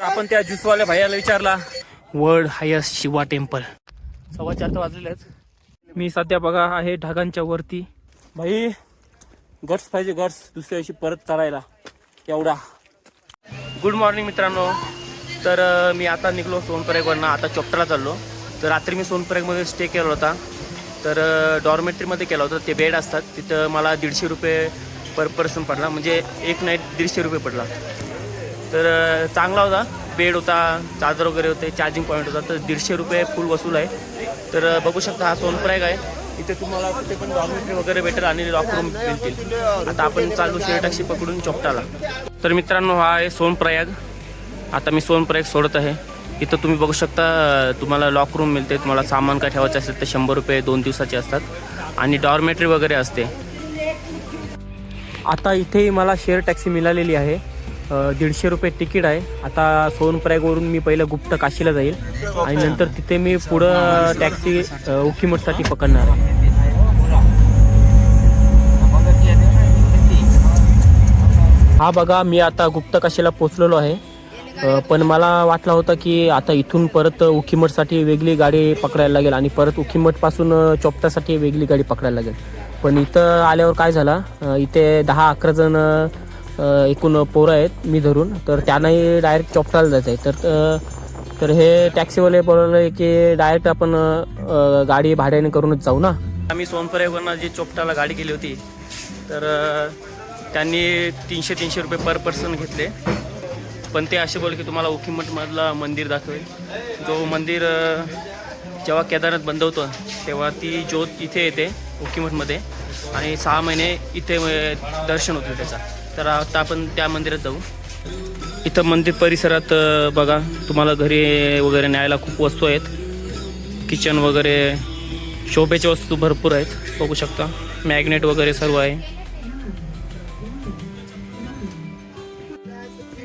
आपण त्या ज्यूसवाल्या भाईला विचारला. World highest Shiva temple. सव्वा चार तर मी सध्या बघा आहे ढगांच्या वरती. भाई गट्स पाहिजे गट्स दुसऱ्या दिवशी परत चढायला एवढा. गुड मॉर्निंग मित्रांनो. तर मी आता निघलो सोनपरेगवरनं आता चोपटाला चाललो. तर रात्री मी सोनपरेगमध्ये स्टे केला होता. तर डॉर्मेटरीमध्ये केला होता. ते बेड असतात. तिथं मला दीडशे रुपये पर पर्सन पडला. म्हणजे एक नाईट दीडशे रुपये पडला. तर चांगला होता. बेड होता चार्जर वगैरे होते चार्जिंग पॉईंट होता. तर दीडशे रुपये फुल वसूल आहे. तर बघू शकता हा सोनप्रयाग आहे. इथे तुम्हाला कुठे पण डॉर्मेटरी वगैरे भेटेल आणि लॉक रूम मिळतील आता आपण चालू शेअर टॅक्सी पकडून चोपटाला तर मित्रांनो हा आहे सोनप्रयाग आता मी सोनप्रयाग सोडत आहे. इथं तुम्ही बघू शकता तुम्हाला लॉक रूम मिळते. तुम्हाला सामान काय ठेवायचं असेल तर शंभर रुपये दोन दिवसाचे असतात. आणि डॉर्मेटरी वगैरे असते. आता इथेही मला शेअर टॅक्सी मिळालेली आहे. दीडशे रुपये तिकीट आहे. आता सोनप्रयागवरून मी पहिलं गुप्त काशीला जाईल. आणि नंतर तिथे मी पुढं टॅक्सी उखीमठसाठी पकडणार आहे. हा बघा मी आता गुप्त काशीला पोचलेलो आहे. पण मला वाटलं होतं की आता इथून परत उखीमठसाठी वेगळी गाडी पकडायला लागेल आणि परत उखीमठपासून अ, चोपटासाठी वेगळी गाडी पकडायला लागेल. पण इथं आल्यावर काय झालं? इथे दहा अकरा जण एकूण पोरं आहेत मी धरून. तर त्यांनाही डायरेक्ट चोपटाला जायचं आहे तर तर हे टॅक्सीवाले बोलवले की डायरेक्ट आपण गाडी भाड्याने करूनच जाऊ ना? आम्ही सोनपर्यावरनं जी चोपटाला गाडी केली होती तर त्यांनी तीनशे तीनशे रुपये पर पर्सन घेतले. पण ते असे बोल की तुम्हाला उखीमठमधला मंदिर दाखवेल. जो मंदिर जेव्हा केदारनाथ बंद होतं तेव्हा ती ज्योत इथे येते उखीमठमध्ये. आणि सहा महिने इथे दर्शन होतं त्याचा. तर आता आपण त्या मंदिरात जाऊ. इथं मंदिर परिसरात बघा तुम्हाला घरी वगैरे न्यायला खूप वस्तू आहेत. किचन वगैरे शोभेच्या वस्तू भरपूर आहेत. बघू शकता. मॅग्नेट वगैरे सर्व आहे.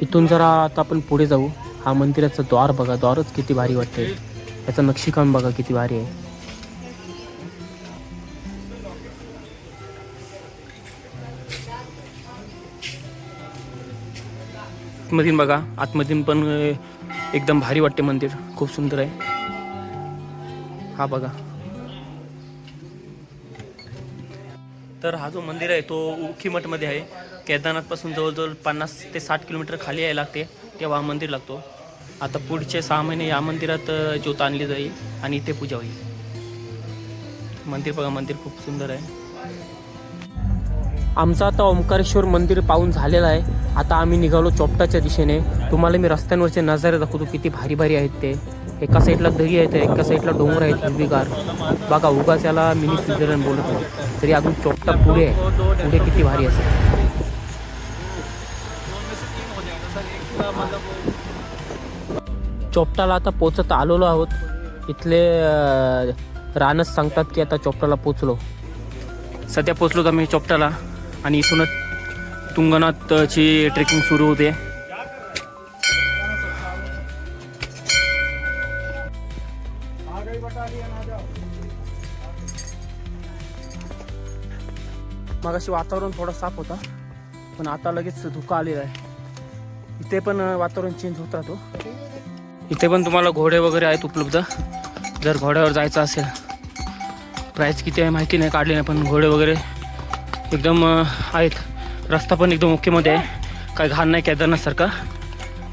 इथून जरा आता आपण पुढे जाऊ. हा मंदिराचं द्वार बघा. द्वारच किती भारी वाटते याचं नक्षीकाम बघा किती भारी आहे. आतमधून बघा. आतमधून पण एकदम भारी वाटते मंदिर. खूप सुंदर आहे. हा बघा. तर हा जो मंदिर आहे तो उखीमठमध्ये आहे. केदारनाथपासून जवळजवळ पन्नास ते साठ किलोमीटर खाली यायला लागते. तेव्हा हा मंदिर लागतो. आता पुढचे सहा महिने या मंदिरात ज्योत आणली जाईल आणि इथे पूजा होईल. मंदिर बघा मंदिर खूप सुंदर आहे. आमचं आता ओंकारेश्वर मंदिर पाहून झालेलं आहे. आता आम्ही निघालो चोपटाच्या दिशेने. तुम्हाला मी रस्त्यांवरचे नजारे दाखवतो किती भारी भारी आहेत ते. एका साईडला दरी आहेत एका साईडला डोंगर आहेत हिरवीगार बघा उगाच याला मिनी स्वित्झर्लंड बोलत नाही. तरी अजून चोपटा पुढे आहे. पुढे किती भारी असेल. चोपटाला आता पोचत आलेलो आहोत. इथले रानच सांगतात की आता चोपटाला पोचलो. सध्या पोचलो तर आम्ही चोपटाला? आणि इथूनच तुंगनाथची ट्रेकिंग सुरू होते. मगाशी वातावरण थोडा साफ होता पण आता लगेच धुका आलेला आहे. इथे पण वातावरण चेंज होत राहतो. इथे पण तुम्हाला घोडे वगैरे आहेत उपलब्ध. जर घोड्यावर जायचं असेल प्राईस किती आहे माहिती नाही काढली नाही पण घोडे वगैरे एकदम आहेत. रस्ता पण एकदम ओकेमध्ये आहे. काय घाण नाही केदारनाथसारखा.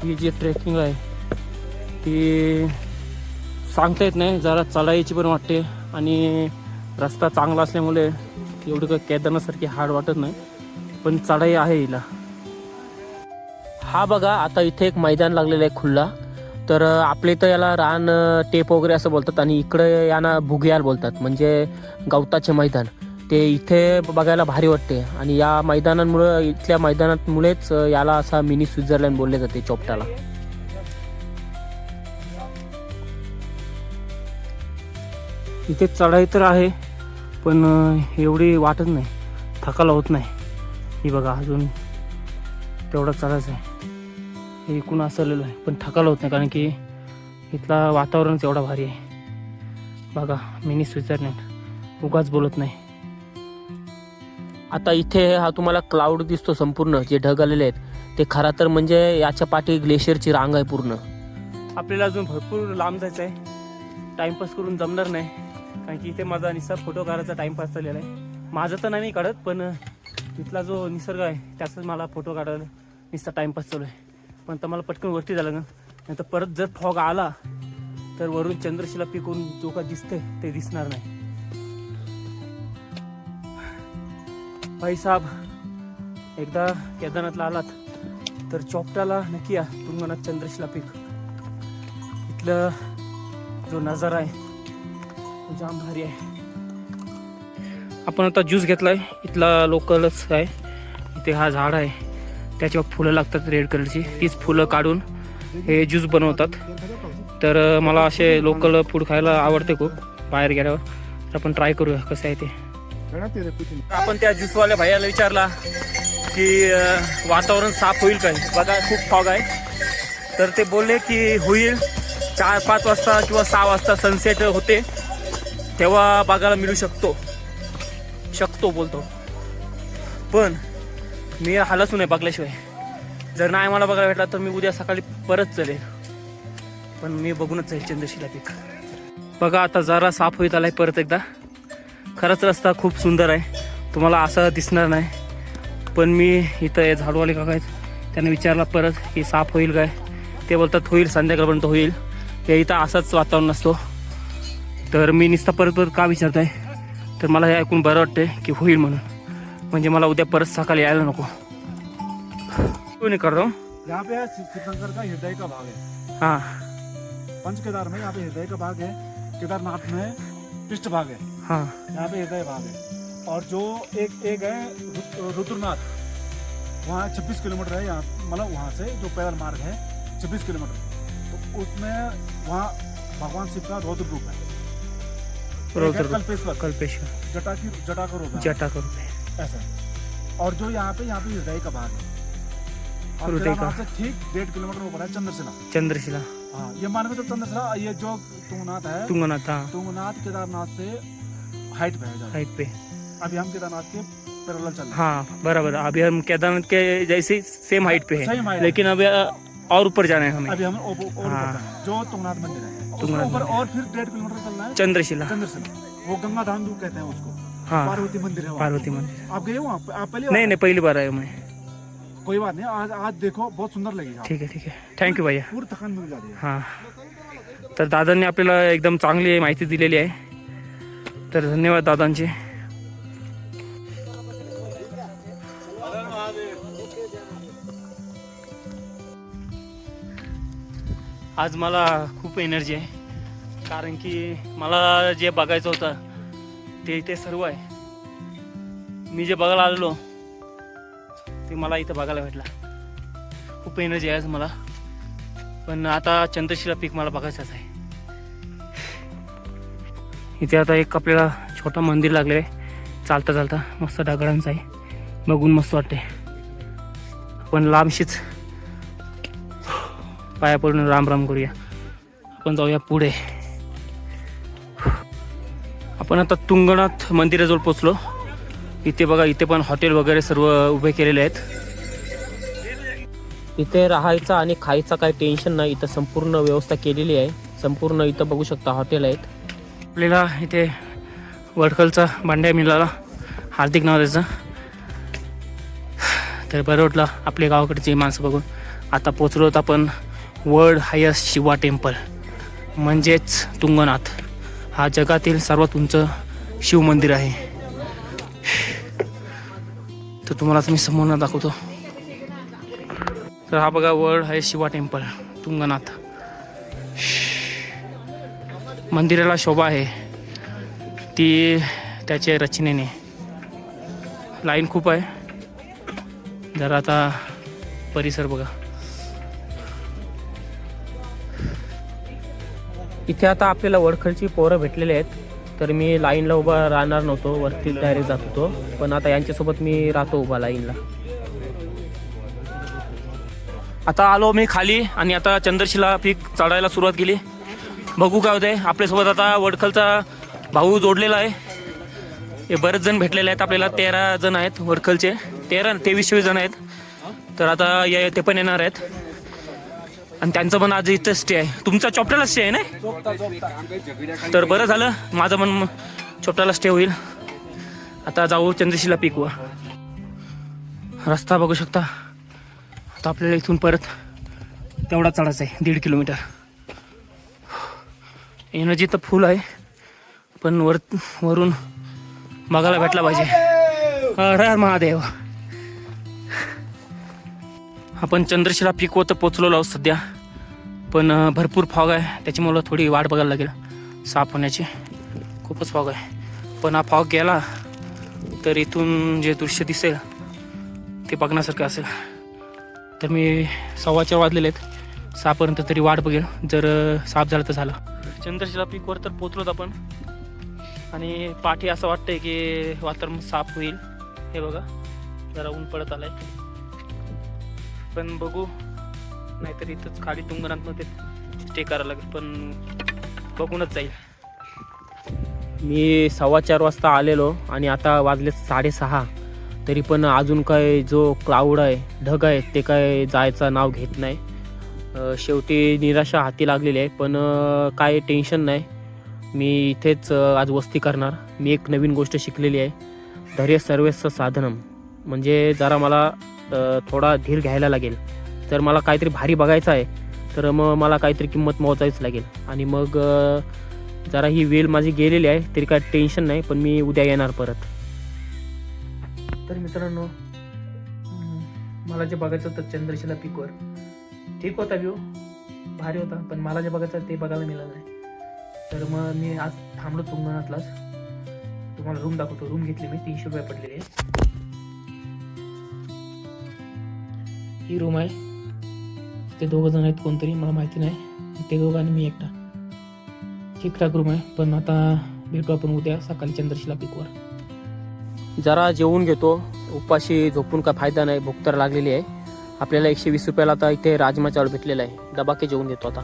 ही जी ट्रेकिंग आहे ती सांगता येत नाही. जरा चढायची पण वाटते. आणि रस्ता चांगला असल्यामुळे एवढं काही केदारनाथसारखी हार्ड वाटत नाही. पण चढाई आहे हिला. हा बघा आता इथे एक मैदान लागलेलं आहे खुल्ला. तर आपले आपल्या इथं याला रान टेप वगैरे असं बोलतात आणि इकडे यांना भुगियाल बोलतात. म्हणजे गवताचे मैदान. ते इथे बघायला भारी वाटते. आणि या मैदानांमुळं इथल्या मैदानामुळेच याला असा मिनी स्वित्झर्लंड बोलले जाते चोपटाला. इथे चढाई तर आहे पण एवढी वाटत नाही. थकाला होत नाही. ही बघा अजून तेवढा चढायचं आहे. हे इकून असलेलं आहे पण थकाला होत नाही कारण की इथला वातावरणच एवढा भारी आहे. बघा मिनी स्वित्झर्लंड. उगाच बोलत नाही. आता इथे हा तुम्हाला क्लाउड दिसतो संपूर्ण जे ढग आलेले आहेत ते खरा तर म्हणजे याच्या पाठी ग्लेशियरची रांग आहे पूर्ण. आपल्याला अजून भरपूर लांब जायचं आहे टाइमपास करून जमणार नाही कारण की इथे माझा निसर्ग फोटो काढायचा टाइमपास झालेला आहे. माझं तर नाही काढत पण इथला जो निसर्ग आहे त्याचाच मला फोटो काढायला नुसता टाइमपास चालू आहे. पण तर मला पटकन वरती झालं ना नाही तर परत जर फॉग आला तर वरून चंद्रशिला पिकून जो का दिसते ते दिसणार नाही. भाई साहेब एकदा केदारनाथला आलात तर चोपटाला नक्की या तुंगनाथ चंद्रशिला पीक इथलं जो नजारा आहे तो जाम भारी आहे. आपण आता ज्यूस घेतला आहे इथला लोकलच आहे. इथे हा झाड आहे त्याच्यावर फुलं लागतात रेड कलरची तीच फुलं काढून हे ज्यूस बनवतात. तर मला असे लोकल फूड खायला आवडते खूप बाहेर गेल्यावर. तर आपण ट्राय करूया कसं आहे ते. आपण त्या ज्यूसवाल्या भैयाला विचारला की वातावरण साफ होईल काय बघा खूप फॉग आहे. तर ते बोलले की होईल. चार पाच वाजता किंवा सहा वाजता सनसेट होते. तेव्हा बघायला मिळू शकतो. शकतो बोलतो. पण मी हालच नाही बघल्याशिवाय. जर नाही मला बघायला भेटला तर मी उद्या सकाळी परत चलेल पण मी बघूनच जाईल चंद्रशिला पीक. बघा आता जरा साफ होईत आलाय परत एकदा. खरंच रस्ता खूप सुंदर आहे. तुम्हाला असं दिसणार नाही. पण मी इथं हे झाडूवाले काका आहेत त्यांना विचारला परत की साफ होईल काय? ते बोलतात होईल संध्याकाळपर्यंत होईल. हे इथं असंच वातावरण असतो. तर मी नुसता परत परत का विचारत आहे तर मला हे ऐकून बरं वाटतंय की होईल म्हणून. म्हणजे मला उद्या परत सकाळी यायला नको. कोणी करतो है? का हृदय का भाग है। हां। पंच केदार में यहाँ पे हृदय का भाग है। केदारनाथ में पृष्ठ भाग है। हाँ। यहाँ पे हृदय भाग है। और जो एक एक है रुद्रनाथ। वहाँ 26 किलोमीटर है यहाँ मतलब वहाँ से जो पैदल मार्ग है 26 किलोमीटर। तो उसमें वहाँ भगवान शिव का रौद्र रूप है। है रूप। कल्पेश्वर। कल्पेश्वर। जटा की जटा का रूप है। जटा करू ऐसा और जो यहाँ पे यहाँ पे हृदय का भाग है। और हृदय का। ठीक डेढ़ किलोमीटर ऊपर है चंद्रशिला। चंद्रशिला। हाँ ये मान के चलो चंद्रशिला ये जो तुंगनाथ है तुंगनाथ हाँ। तुंगनाथ केदारनाथ से हाइट पे है हाइट पे। अभी हम केदारनाथ के पैरेलल चल हाँ। बराबर। अभी हम केदारनाथ के जैसे सेम हाइट पे है। लेकिन अभी और ऊपर जाना है हमें। अभी हम और हाँ। जो तुंगनाथ मंदिर है। तुंगनाथ ऊपर और फिर डेढ़ किलोमीटर चलना है। चंद्रशिला। चंद्रशिला। वो गंगा धाम जो कहते हैं उसको। हाँ। पार्वती मंदिर है पार्वती मंदिर। आप गए हो वहाँ? आप पहले नहीं नहीं पहली बार आया मैं। कोई बात नहीं आज आज देखो बहुत सुंदर लगेगा। ठीक आहे ठीक आहे थँक्यू भैया। पूरी थकान मिल जाती है। हां। तर दादांनी आपल्याला एकदम चांगली माहिती दिलेली आहे। तर धन्यवाद दादांचे। आज मला खूप एनर्जी आहे. कारण की मला जे बघायचं होतं ते इथे सर्व आहे. मी जे बघायला आलेलो ते मला इथं बघायला भेटला. खूप एनर्जी आहे आज मला. पण आता चंद्रशिला पीक मला बघायचंच आहे. इथे आता एक आपल्याला छोटा मंदिर लागले आहे. चालता चालता मस्त दगडांचं आहे. बघून मस्त वाटते आपण लांबशीच. पाया पडून राम राम करूया. आपण जाऊया पुढे. आपण आता तुंगनाथ मंदिराजवळ पोचलो. इथे बघा इथे पण हॉटेल वगैरे सर्व उभे केलेले आहेत. इथे राहायचा आणि खायचा काही टेन्शन नाही इथं संपूर्ण व्यवस्था केलेली आहे. संपूर्ण इथं बघू शकता हॉटेल आहेत. आपल्याला इथे वडखलचा भांड्या मिळाला हार्दिक नाव त्याचं तर बरं वाटलं आपल्या गावाकडची माणसं बघून. आता पोचलो होत आपण वर्ल्ड हायस्ट शिवा टेम्पल म्हणजेच तुंगनाथ. हा जगातील सर्वात उंच शिवमंदिर आहे. तर तुम्हाला मी समोरनं दाखवतो. तर हा बघा वर्ड आहे शिवा टेम्पल तुंगनाथ. मंदिराला शोभा आहे. ती त्याच्या रचनेने. लाईन खूप आहे. जरा आता परिसर बघा. इथे आता आपल्याला वडखलची पोरं भेटलेले आहेत. तर मी लाईनला उभा राहणार नव्हतो वरती डायरेक्ट जात होतो. पण आता यांच्यासोबत मी राहतो उभा लाईनला. आता आलो मी खाली आणि आता चंद्रशिला पीक चढायला सुरुवात केली. बघू काय होते आपल्यासोबत आता वडखलचा भाऊ जोडलेला आहे. हे बरेच जण भेटलेले आहेत. आपल्याला तेरा जण आहेत वडखलचे. तेरा तेवीस चोवीस जण आहेत. तर आता या ते पण येणार आहेत. आणि त्यांचं पण आज इथं स्टे आहे. तुमचा चॉप्टरला स्टे आहे ना? तर बरं झालं. माझं पण चॉप्टरला स्टे होईल. आता जाऊ चंद्रशिला पिकवा रस्ता बघू शकता. आता आपल्याला इथून परत तेवढा चढायचा आहे. दीड किलोमीटर. एनर्जी तर फुल आहे. पण वर वरून बघायला भेटला पाहिजे. हर हर महादेव. आपण चंद्रशिला पिकवत तर पोचलेलो आहोत सध्या. पण भरपूर फॉग आहे. त्याच्यामुळं थोडी वाट बघायला लागेल. साफ होण्याची खूपच फॉग आहे. पण हा फॉग गेला तर इथून जे दृश्य दिसेल ते बघण्यासारखं असेल. तर मी सव्वा चार वाजलेले आहेत. सहापर्यंत तरी वाट बघेल. जर साफ झालं तर झालं. चंद्रशिला पीकवर तर पोचलोत आपण. आणि पाठी असं वाटतंय की वातावरण साफ होईल. हे बघा. जरा ऊन पडत आलंय. पण बघू. नाहीतर इथंच खाली तुंगनाथमध्ये स्टे करायला लागेल पण बघूनच जाईल. मी सव्वा चार वाजता आलेलो आणि आता वाजले साडेसहा. तरी पण अजून काय जो क्लाऊड आहे ढग आहे ते काय जायचं नाव घेत नाही. शेवटी निराशा हाती लागलेली आहे पण काय टेन्शन नाही. मी इथेच आज वस्ती करणार. मी एक नवीन गोष्ट शिकलेली आहे. धैर्य सर्वेस्व साधनम. म्हणजे जरा मला थोडा धीर घ्यायला लागेल. जर मला काहीतरी भारी बघायचं आहे तर मग मला काहीतरी किंमत मोजावीच लागेल. आणि मग जरा ही वेळ माझी गेलेली आहे तरी काय टेन्शन नाही पण मी उद्या येणार परत. तर मित्रांनो मला जे बघायचं होतं चंद्रशिला पिकवर ठीक होता व्ह्यू भारी होता पण मला जे बघायचं ते बघायला मिळालं नाही. तर मग मी आज थांबलो तुंगणातलाच तुम्हाला रूम दाखवतो. रूम घेतली मी तीनशे रुपये पडलेली. आहे ही रूम आहे. ते दोघं जण आहेत कोणतरी मला माहिती नाही. ते दोघं आणि मी एकटा. ठीकठाक रूम आहे. पण आता भेटू आपण उद्या सकाळी चंद्रशिला पिकवर जरा जेवून घेतो. उपाशी झोपून काय फायदा नाही. भूक तर लागलेली आहे. आपल्याला एकशे वीस रुपयाला आता इथे राजमा चावल भेटलेला आहे. डबाके जेवून घेतो आता.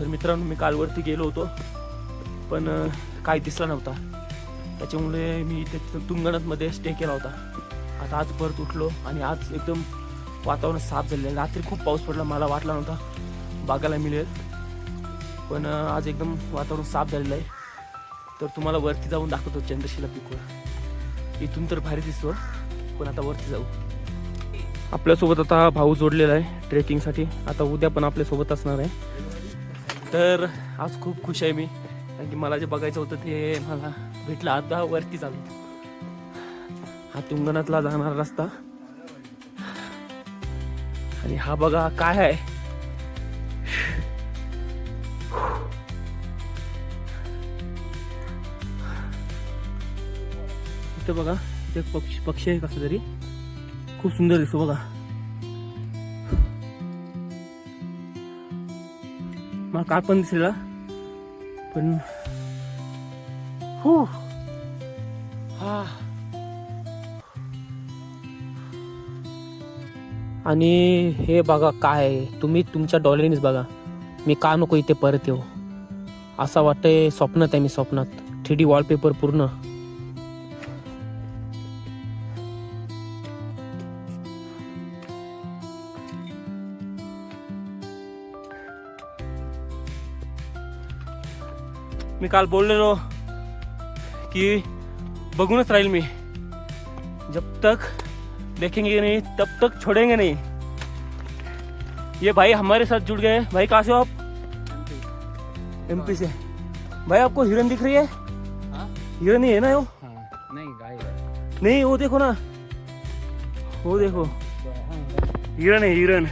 तर मित्रांनो मी कालवरती गेलो होतो पण काय दिसला नव्हता. त्याच्यामुळे मी इथे तुंगनाथमध्ये स्टे केला होता. आता आज परत उठलो आणि आज एकदम वातावरण साफ झालेलं आहे. रात्री खूप पाऊस पडला मला वाटला नव्हता बघायला मिळेल. पण आज एकदम वातावरण साफ झालेलं आहे. तर तुम्हाला वरती जाऊन दाखवतो चंद्रशिला पिकवर. इथून तर भारी दिसतो पण आता वरती जाऊ. आपल्यासोबत आता भाऊ जोडलेला आहे ट्रेकिंगसाठी. आता उद्या पण आपल्यासोबत असणार आहे. तर आज खूप खुश आहे मी. कारण की मला जे बघायचं होतं ते मला भेटलं. आता वरती चालू. हा तुंगणातला जाणारा रस्ता. आणि हा बघा काय आहे. इथं बघा इथे पक्षी पक्षी आहे कसं तरी. खूप सुंदर दिसतो बघा. मला काय पण दिसलेला पण हो. आणि हे बघा काय आहे. तुम्ही तुमच्या डॉलरीनेच बघा. मी का नको इथे परत येऊ? असं वाटतंय स्वप्नात आहे मी स्वप्नात. थ्री डी वॉलपेपर पूर्ण. मी काल बोललेलो की बघूनच राहील मी. जब तक देखेंगे नहीं तब तक छोड़ेंगे नहीं। ये भाई हमारे साथ जुड़ गए। भाई कहाँ से हो आप? एमपी से। भाई आपको हिरन दिख रही है? हिरन ही है ना वो नहीं गाय नहीं वो देखो ना। वो देखो। हिरन है हिरन।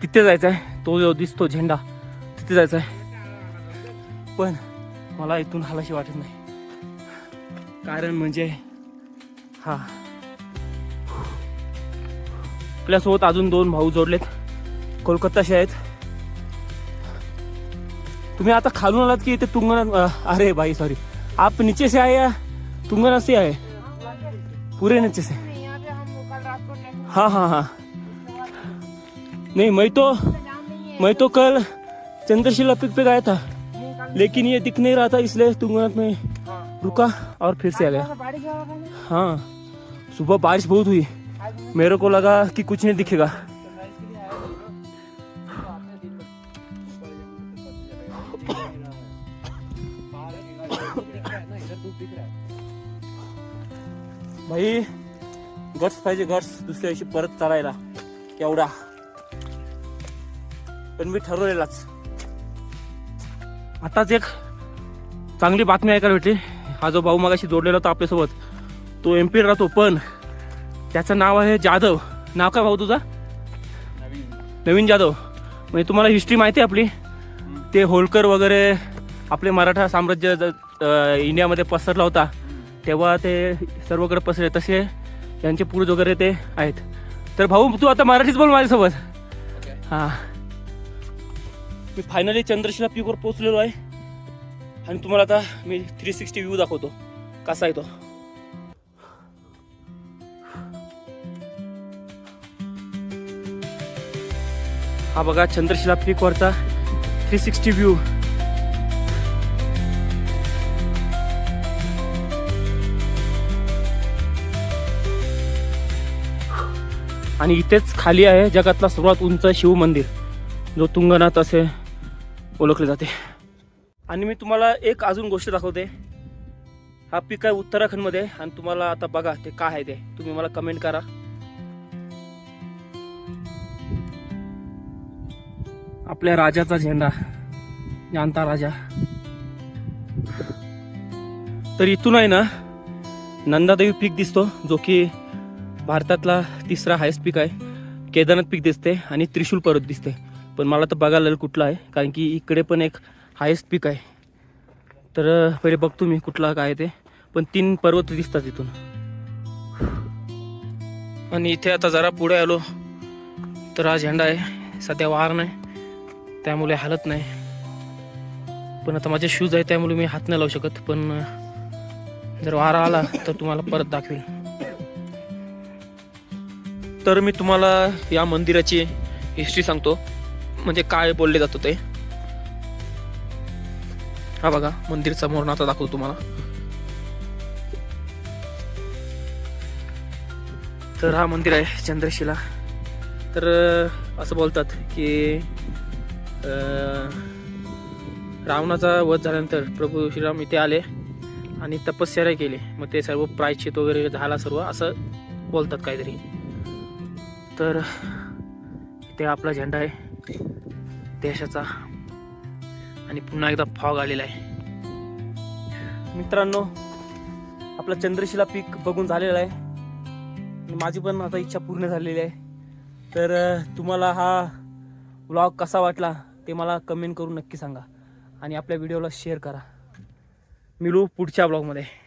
तिथे जायचं आहे तो जो दिसतो झेंडा। तिथे जायचं आहे पण मला इथून हालाशी वाटत नाही. कारण म्हणजे हा. आपल्यासोबत अजून दोन भाऊ जोडलेत. कोलकाताचे आहेत. तुम्ही आता खालून आलात की इथे तुंगनाथ अरे भाई सॉरी आप नीचे से आए या? तुंगनाथ से आए. पूरे नीचे से यहाँ पे हम कल हाँ हाँ हाँ. नहीं मैं तो मैं तो कल चंद्रशिला पिक पे गया था। लेकिन ये दिख नहीं रहा था इसलिए तुंगनाथ में रुका और फिर से आ गया। ना? हाँ सुबह बारिश बहुत हुई। मेरे को लगा कि कुछ नहीं दिखेगा। भाई गट्स पाहिजे गट्स दुसऱ्या दिवशी परत चढायला एवढा. पण मी ठरवलेलाच. आताच एक चांगली बातमी ऐकायला भेटली. हा जो भाऊ मगाशी जोडलेला होता आपल्यासोबत तो एम पी राहतो पण त्याचं नाव आहे जाधव. नाव काय भाऊ तुझा? नवीन जाधव. म्हणजे तुम्हाला हिस्ट्री माहिती आहे आपली? ते होलकर वगैरे आपले मराठा साम्राज्य इंडियामध्ये पसरला होता. तेव्हा ते सर्वकडे पसरले. तसे यांचे पूर्वज वगैरे ते आहेत. तर भाऊ तू आता मराठीच बोल माझ्यासोबत. हां. मी फायनली चंद्रशिला पीकवर पोहोचलेलो आहे. आणि तुम्हाला आता मी थ्री सिक्स्टी व्ह्यू दाखवतो. कसा आहे तो? हा बघा चंद्रशिला पीकवरचा थ्री सिक्स्टी व्ह्यू आणि इथेच खाली आहे जगातला सर्वात उंच शिव मंदिर. जो तुंगनाथ असे ओळखले जाते. आणि मी तुम्हाला एक अजून गोष्ट दाखवते. हा पीक आहे उत्तराखंडमध्ये आणि तुम्हाला आता बघा ते काय आहे ते. तुम्ही मला कमेंट करा. आपल्या राजाचा झेंडा जाणता राजा. तर इथून आहे ना नंदादेवी पीक दिसतो जो की भारतातला तिसरा हायस्ट पीक आहे. केदारनाथ पीक दिसते आणि त्रिशूल पर्वत दिसते. पण मला तर बघायला कुठला आहे. कारण की इकडे पण एक हायेस्ट पीक आहे. तर पहिले बघतो मी कुठला काय आहे ते. पण तीन पर्वत दिसतात इथून. आणि इथे आता जरा पुढे आलो. तर हा झेंडा आहे. सध्या वार नाही. त्यामुळे हालत नाही. पण आता माझे शूज आहे त्यामुळे मी हात नाही लावू शकत. पण जर वारा आला तर तुम्हाला परत दाखवेल तर मी तुम्हाला या मंदिराची हिस्ट्री सांगतो. म्हणजे काय बोलले जातं ते? हा बघा मंदिर समोर आता दाखवतो तुम्हाला. तर हा मंदिर आहे चंद्रशिला. तर असं बोलतात की रावणाचा वध झाल्यानंतर प्रभू श्रीराम इथे आले आणि तपश्चर्या केली. मग ते सर्व प्रायश्चित वगैरे झाला सर्व असं बोलतात काहीतरी. तर इथे आपला झेंडा आहे. देशाचा. आणि पुन्हा एकदा फॉग आलेला आहे. मित्रांनो आपला चंद्रशिला पीक बघून झालेला आहे. आणि माझी पण आता इच्छा पूर्ण झालेली आहे. तर तुम्हाला हा व्लॉग कसा वाटला ते मला कमेंट करून नक्की सांगा. आणि आपल्या व्हिडिओला शेअर करा. मिळू पुढच्या ब्लॉगमध्ये